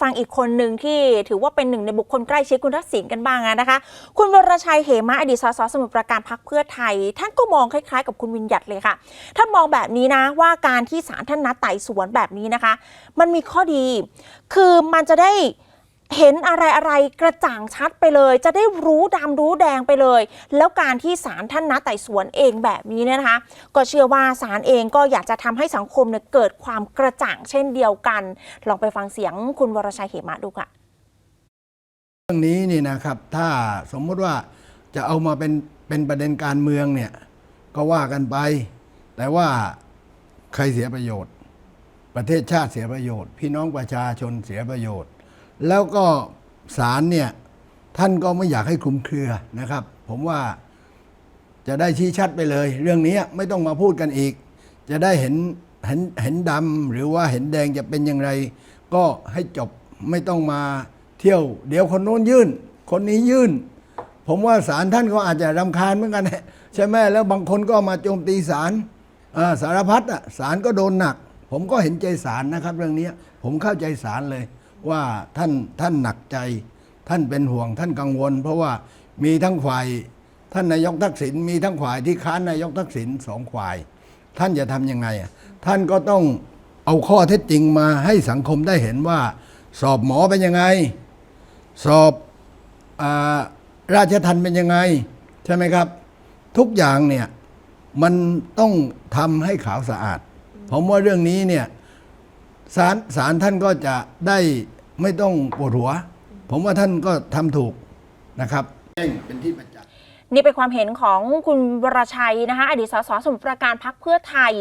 ฟังอีกคนหนึ่งที่ถือว่าเป็นหนึ่งในบุคคลใกล้ชิดคุณทักษิณกันบ้างนะคะ คุณวรชัยเหมะอดีตสสสมุทรปราการพักเพื่อไทย ท่านก็มองคล้ายๆ กับคุณวินยัดเลยค่ะ ท่านมองแบบนี้นะว่าการที่ศาลท่านนัดไต่สวนแบบนี้นะคะ มันมีข้อดี คือมันจะได้ เห็นอะไรอะไรกระจ่างชัดไปเลย จะได้รู้ดำรู้แดงไปเลย แล้วการที่ศาลท่านนัดไต่สวนเองแบบนี้เนี่ยนะคะ ก็เชื่อว่าศาลเองก็อยากจะทำให้สังคมเนี่ยเกิดความกระจ่างเช่นเดียวกัน ลองไปฟังเสียงคุณวรชัยเหมะดูค่ะเรื่องนี้นี่นะครับ ถ้าสมมติว่าจะเอามาเป็นเป็นประเด็นการเมืองเนี่ยก็ว่ากันไป แต่ว่าใครเสียประโยชน์ ประเทศชาติเสียประโยชน์ พี่น้องประชาชนเสียประโยชน์ แล้วก็ศาลเนี่ยท่านก็ไม่อยากให้คลุมเครือนะครับ ผมว่าจะได้ชี้ชัดไปเลย เรื่องนี้ไม่ต้องมาพูดกันอีก จะได้เห็นเห็นเห็นดำหรือว่าเห็นแดงจะเป็นอย่างไร ก็ให้จบไม่ต้องมาเที่ยว เดี๋ยวคนโน้นยื่น คนนี้ยื่น ผมว่าศาลท่านก็อาจจะรำคาญเหมือนกันแหละใช่ไหมแล้วบางคนก็มาโจมตีศาลสารพัดอะศาลก็โดนหนัก ผมก็เห็นใจศาลนะครับ เรื่องนี้ผมเข้าใจศาลเลย ว่าท่านท่านหนักใจ ท่านเป็นห่วงท่านกังวล เพราะว่ามีทั้งฝ่ายท่านนายกทักษิณมีทั้งฝ่ายที่ค้านนายกทักษิณสองฝ่าย ท่านจะทำยังไง ท่านก็ต้องเอาข้อเท็จจริงมาให้สังคมได้เห็นว่า สอบหมอเป็นยังไง สอบอราชทันเป็นยังไง ใช่ไหมครับ ทุกอย่างเนี่ยมันต้องทำให้ขาวสะอาด ผมว่าเรื่องนี้เนี่ย ศาลศาลท่านก็จะได้ไม่ต้องปวดหัว ผมว่าท่านก็ทำถูกนะครับแจ้งเป็นที่ประจักษ์ นี่เป็นความเห็นของคุณวรชัยนะคะอดีตสสสมุทรปราการพักเพื่อไทย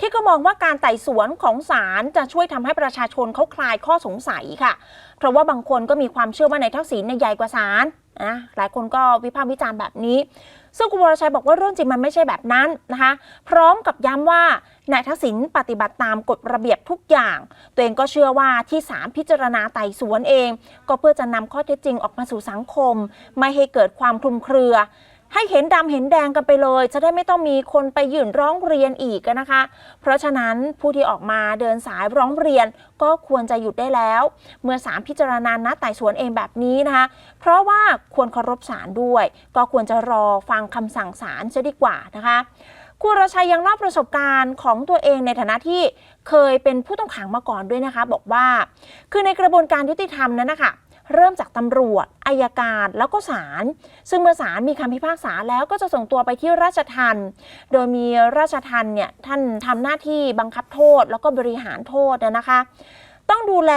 ที่ก็มองว่าการไต่สวนของศาลจะช่วยทำให้ประชาชนเขาคลายข้อสงสัยค่ะ เพราะว่าบางคนก็มีความเชื่อว่าในายทักษิณเนี่ยใหญ่กว่าศาลนะหลายคนก็วิพากษ์วิจารณ์แบบนี้ ซึ่งคุณวรชัยบอกว่าเรื่องจริงมันไม่ใช่แบบนั้นนะคะ พร้อมกับย้ำว่านายทักษิณปฏิบัติตามกฎระเบียบทุกอย่าง ตัวเองก็เชื่อว่าที่ศาลพิจารณาไต่สวนเอง ก็เพื่อจะนำข้อเท็จจริงออกมาสู่สังคม ไม่ให้เกิดความคลุมเครือ ให้เห็นดำเห็นแดงกันไปเลย จะได้ไม่ต้องมีคนไปยื่นร้องเรียนอีกนะคะ เพราะฉะนั้นผู้ที่ออกมาเดินสายร้องเรียนก็ควรจะหยุดได้แล้ว เมื่อศาลพิจารณานัดไต่สวนเองแบบนี้นะคะ เพราะว่าควรเคารพศาลด้วย ก็ควรจะรอฟังคำสั่งศาลจะดีกว่านะคะคุณรชัยยังเล่าประสบการณ์ของตัวเองในฐานะที่เคยเป็นผู้ต้องขังมาก่อนด้วยนะคะ บอกว่า คือในกระบวนการยุติธรรมนั้นนะคะ เริ่มจากตำรวจอายการแล้วก็ศาลซึ่งเมื่อศาลมีคำพิพากษาแล้วก็จะส่งตัวไปที่ราชทันโดยมีราชทันเนี่ยท่านทำหน้าที่บังคับโทษ แล้วก็บริหารโทษนะคะ ต้องดูแล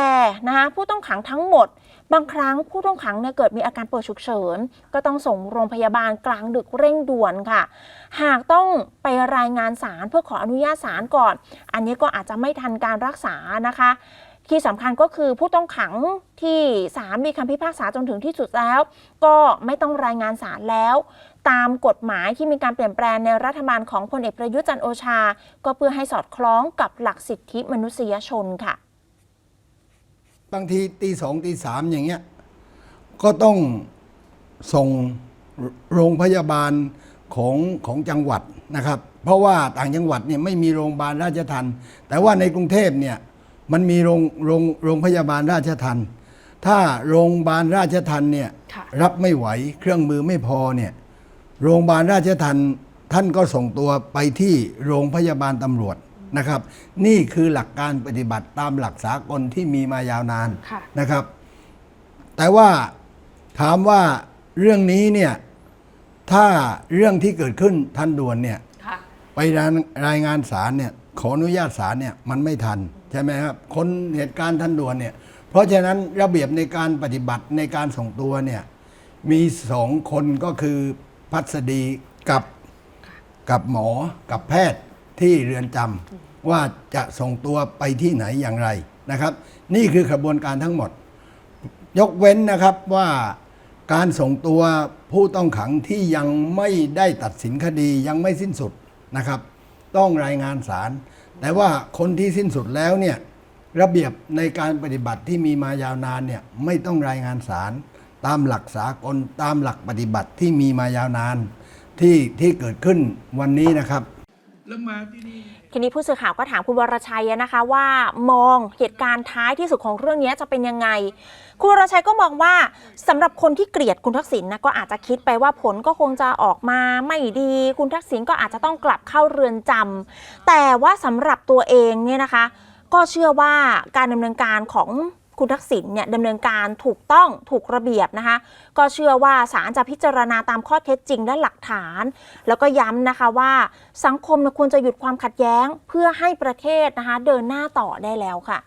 นะคะผู้ต้องขังทั้งหมดบางครั้งผู้ต้องขังเนี่ยเกิดมีอาการป่วยฉุกเฉิน ก็ต้องส่งโรงพยาบาลกลางดึกเร่งด่วนค่ะ หากต้องไปรายงานศาลเพื่อขออนุญาตศาลก่อน อันนี้ก็อาจจะไม่ทันการรักษานะคะ ที่สำคัญก็คือผู้ต้องขังที่ศาลมีคำพิพากษาจนถึงที่สุดแล้ว ก็ไม่ต้องรายงานศาลแล้ว ตามกฎหมายที่มีการเปลี่ยนแปลงในรัฐบาลของพลเอกประยุทธ์จันโอชา ก็เพื่อให้สอดคล้องกับหลักสิทธิมนุษยชนค่ะ บางทีตีสองตีสามอย่างเงี้ยก็ต้องส่งโรงพยาบาลของของจังหวัดนะครับ เพราะว่าต่างจังหวัดเนี่ยไม่มีโรงพยาบาลราชทันแต่ว่าในกรุงเทพเนี่ย มันมีโรงโรงโรงพยาบาลราชทันถ้าโรงพยาบาลราชทันเนี่ยค่ะ รับไม่ไหวเครื่องมือไม่พอเนี่ยโรงพยาบาลราชทันท่านก็ส่งตัวไปที่โรงพยาบาลตำรวจนะครับ นี่คือหลักการปฏิบัติตามหลักสากลที่มีมายาวนานค่ะ นะครับ แต่ว่าถามว่าเรื่องนี้เนี่ยถ้าเรื่องที่เกิดขึ้นทันด่วนเนี่ย ค่ะ ไปรายรายงานศาลเนี่ยขออนุญาตศาลเนี่ยมันไม่ทัน ใช่ไหมครับคนเหตุการณ์ทันด่วนเนี่ย เพราะฉะนั้นระเบียบในการปฏิบัติในการส่งตัวเนี่ยมีสองคนก็คือพัสดีกับกับหมอกับแพทย์ที่เรือนจำว่าจะส่งตัวไปที่ไหนอย่างไรนะครับ นี่คือกระบวนการทั้งหมด ยกเว้นนะครับว่าการส่งตัวผู้ต้องขังที่ยังไม่ได้ตัดสินคดียังไม่สิ้นสุดนะครับ ต้องรายงานศาล แต่ว่าคนที่สิ้นสุดแล้วเนี่ยระเบียบในการปฏิบัติที่มีมายาวนานเนี่ยไม่ต้องรายงานศาลตามหลักสากลตามหลักปฏิบัติที่มีมายาวนานที่ที่เกิดขึ้นวันนี้นะครับ แล้วมาที่นี่ ทีนี้ผู้สื่อข่าวก็ถามคุณวรชัยนะคะว่ามองเหตุการณ์ท้ายที่สุดของเรื่องนี้จะเป็นยังไง คุณวรชัยก็มองว่าสำหรับคนที่เกลียดคุณทักษิณนะก็อาจจะคิดไปว่าผลก็คงจะออกมาไม่ดี คุณทักษิณก็อาจจะต้องกลับเข้าเรือนจำแต่ว่าสำหรับตัวเองเนี่ยนะคะ ก็เชื่อว่าการดำเนินการของ คุณทักษิณเนี่ยดำเนินการถูกต้องถูกระเบียบนะคะ ก็เชื่อว่าศาลจะพิจารณาตามข้อเท็จจริงและหลักฐาน แล้วก็ย้ำนะคะว่าสังคมควรจะหยุดความขัดแย้งเพื่อให้ประเทศนะคะเดินหน้าต่อได้แล้วค่ะ